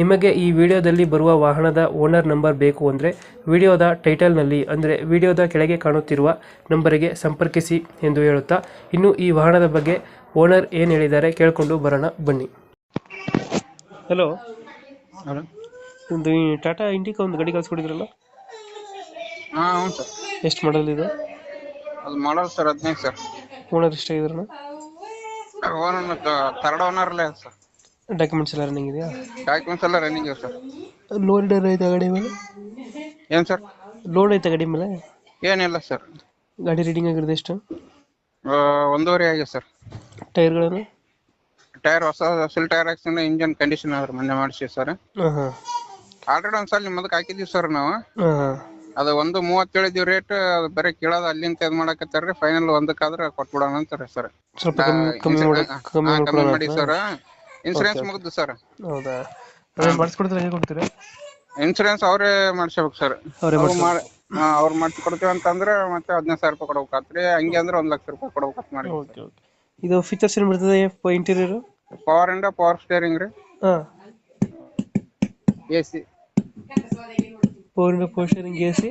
ನಿಮಗೆ ಈ ವಿಡಿಯೋದಲ್ಲಿ ಬರುವ ವಾಹನದ ಓನರ್ ನಂಬರ್ ಬೇಕು ಅಂದರೆ ವಿಡಿಯೋದ ಟೈಟಲ್ನಲ್ಲಿ ಅಂದರೆ ವಿಡಿಯೋದ ಕೆಳಗೆ ಕಾಣುತ್ತಿರುವ ನಂಬರಿಗೆ ಸಂಪರ್ಕಿಸಿ ಎಂದು ಹೇಳುತ್ತಾ ಇನ್ನು ಈ ವಾಹನದ ಬಗ್ಗೆ ಓನರ್ ಏನು ಹೇಳಿದ್ದಾರೆ ಕೇಳಿಕೊಂಡು ಬರೋಣ ಬನ್ನಿ. ಹಲೋ ಹಲೋ ಒಂದು ಈ ಟಾಟಾ ಇಂಡಿಕಾ ಒಂದು ಗಾಡಿ ಕಳಿಸ್ಕೊಡಿದ್ರಲ್ಲ? ಹಾಂ ಹ್ಞೂ ಸರ್. ಎಷ್ಟು ಮಾಡಲ್ ಇದು? ಅದು ಮಾಡಲ್ ಸರ್ ಹದಿನೈದು ಸರ್. ಓನರ್ ಎಷ್ಟಾಗಿದ್ರಣ ಓನರ್ ಥರ್ಡ್ ಓನರ್ಲೇ ಸರ್. ಡಾಕ್ಯುಮೆಂಟ್ಸ್ ಎಲ್ಲ ರನ್ನಿಂಗ್ ಇದೆಯಾ? ಡಾಕ್ಯುಮೆಂಟ್ಸ್ ಎಲ್ಲ ರನ್ನಿಂಗ್ ಇವೆ ಸರ್ ಲೋಡ್ ಐತೆ ಗಾಡಿ ಮೇಲೆ? ಏನು ಸರ್ ಲೋಡ್ ಐತೆ ಗಾಡಿ ಮೇಲೆ? ಏನಿಲ್ಲ ಸರ್ ಗಾಡಿ ರೀಡಿಂಗ್ ಆಗಿರೋದು ಎಷ್ಟು? ಒಂದೂವರೆ ಆಗಿದೆ ಸರ್ ಟೈರ್ಗಳನ್ನು ಟೈರ್ ಹೊಸ ಸಿಲ್ ಟೈರ್ ಹಾಕ್ಸಿಂದ ಇಂಜನ್ ಕಂಡೀಷನ್ ಆದ್ರೆ ಮೊನ್ನೆ ಮಾಡಿಸಿ ಸರ್ ಹಾಂ ಹಾಂ ಆಲ್ರೆಡಿ ಒಂದು ಸಲ ನಿಮ್ಮದಕ್ಕೆ ಹಾಕಿದ್ದೀವಿ ಸರ್ ನಾವು. ಹಾಂ ಹಾಂ ಅದು ಒಂದು ಮೂವತ್ತೇಳು ಹೇಳಿದ್ದೀವಿ ರೇಟ್ ಅದು ಬರೀ ಕೇಳೋದು ಅಲ್ಲಿಂದ ಇದು ರೀ ಫೈನಲ್ ಒಂದಕ್ಕಾದ್ರೆ ಕೊಟ್ಬಿಡೋಣ ಅಂತಾರೆ ಸರ್ ಸ್ವಲ್ಪ ಕಮ್ಮಿ ಕಮ್ಮಿ ಮಾಡಿ ಕಮ್ಮಿ ಕಮ್ಮಿ ಮಾಡ್ಕೊಡೋಣ ಮಾಡಿ ಸರ್ ಇನ್ಸೂರೆನ್ಸ್ ಮುಗಿದು ಸರ್ ಹೌದಾ? ಅದೇ ಮಾಡಿಸ್ಕೊಡ್ತಾರೆ ಹೇಗೆ ಕೊಡ್ತೀರಾ? ಇನ್ಸೂರೆನ್ಸ್ ಅವರೇ ಮಾಡ್ಸಬೇಕು ಸರ್ ಅವರೇ ಅವ್ರು ಅವರು ಅವ್ರು ಮಾಡ್ಸಿ ಕೊಡ್ತೀವಿ ಅಂತಂದ್ರೆ ಮತ್ತೆ ಹದಿನೈದು ಸಾವಿರ ರೂಪಾಯಿ ಕೊಡ್ಬೇಕಾತ್ರಿ ಹಂಗೆ ಅಂದ್ರೆ ಒಂದ್ ಲಕ್ಷ ರೂಪಾಯಿ ಕೊಡ್ಬೇಕಂತ ಮಾಡಿ. ಓಕೆ ಓಕೆ ಇದು ಫೀಚರ್ಸ್ ಏನು ಬರ್ತದೆ interior power and power steering ರೀ. ಹಾಂ. A C four power A C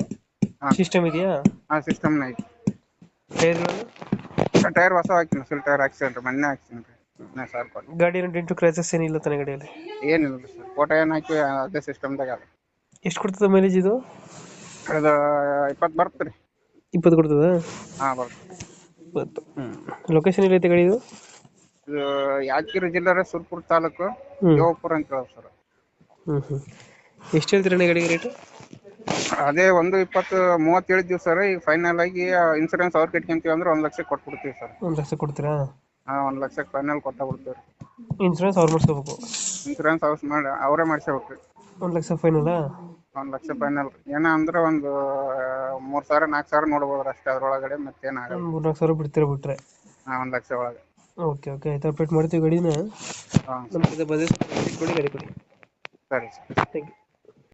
ಹಾ. ಸಿಸ್ಟಮ್ ಇದೆಯಾ? ಆ ಸಿಸ್ಟಮ್ ಐತಿ. ಟೈರ್ಗಳು ಟೈರ್ ಹೊಸ ಹಾಕಿನ ಫುಲ್ ಟೈರ್ ಹಾಕ್ಸಿನ್ರಿ ಮೊನ್ನೆ ಹದಿನೈದು ಸಾವಿರ ರೂಪಾಯಿ ಗಾಡಿ ಏನು ಡೆಂಟು ಕ್ರ್ಯಾಚಸ್ ಏನಿಲ್ಲ ತಾನೆ ಗಾಡಿಯಲ್ಲಿ? ಏನಿಲ್ಲ ಸರ್. ಫೋಟೋ ಏನು ಹಾಕಿ ಅದೇ ಸಿಸ್ಟಮ್ದಾಗ ಅದ. ಎಷ್ಟು ಕೊಡ್ತದೆ ಮೈಲೇಜ್ ಇದು? ಅದು ಇಪ್ಪತ್ತು ಬರುತ್ತೆ ರೀ. ಇಪ್ಪತ್ತು ಕೊಡ್ತದ? ಹಾಂ ಬರುತ್ತೆ ಇಪ್ಪತ್ತು. ಲೊಕೇಶನ್ ಎಲ್ಲೈತೆ ಗಾಡಿ ಇದು? ಇದು ಯಾದಗಿರಿ ಜಿಲ್ಲೆ ಸುರ್ಪುರ ತಾಲೂಕು ಹ್ಮ್. ದೇವಪುರ ಅಂತ ಹೇಳೋದು ಸರ್. ಹ್ಞೂ ಹ್ಞೂ ಎಷ್ಟು ಹೇಳ್ತೀರಣ್ಣ ಗಾಡಿಗೆ ರೇಟು ಅದೇ ಒಂದು ಇಪ್ಪತ್ತು ಮೂವತ್ತು ಹೇಳಿದ್ದೀವಿ ಸರ್ ಈಗ ಫೈನಲ್ ಆಗಿ ಇನ್ಸೂರೆನ್ಸ್ ಅವ್ರು ಕಟ್ಕೊಂತೀವಿ ಅಂದ್ರೆ ಒಂದು ಲಕ್ಷ ಕೊಟ್ಬಿಡ್ತೀವಿ ಸರ್. ಒಂದು ಲಕ್ಷ ಕೊಡ್ತೀರಾ? ಹಾಂ ಒಂದು ಲಕ್ಷಕ್ಕೆ ಫೈನಲ್ ಕೊಟ್ಟ ಬಿಡ್ತೀವಿ ರೀ ಇನ್ಸೂರೆನ್ಸ್ ಅವ್ರು ಮಾಡಿಸ್ಕೋಬೇಕು? ಇನ್ಸೂರೆನ್ಸ್ ಹೌಸ್ ಮಾಡಿ ಅವರೇ ಮಾಡಿಸ್ಬೇಕು ರೀ ಒಂದು ಲಕ್ಷ ಫೈನಲ್ಲ ಒಂದು ಲಕ್ಷ ಫೈನಲ್ ಏನಂದ್ರೆ ಏನೋ ಅಂದ್ರೆ ಒಂದು ಮೂರು ಸಾವಿರ ನಾಲ್ಕು ಸಾವಿರ ನೋಡ್ಬೋದು ಅಷ್ಟೇ ಅದ್ರೊಳಗಡೆ ಮತ್ತೇನು ಆಗಲ್ಲ. ಒಂದು ಮೂರು ನಾಲ್ಕು ಸಾವಿರ ಬಿಡ್ತೀರ ಬಿಟ್ರೆ? ಆ ಒಂದು ಲಕ್ಷ ಒಳಗೆ. Okay okay. ಆಯ್ತು ಅಪ್ಡೇಟ್ ಮಾಡ್ತೀವಿ ಗಾಡಿನ. ಹಾಂ. ನಮ್ಮ ಕೊಡಿ ಗಾಡಿ ಕೊಡಿ. ಸರಿ ಸರ್. Thank you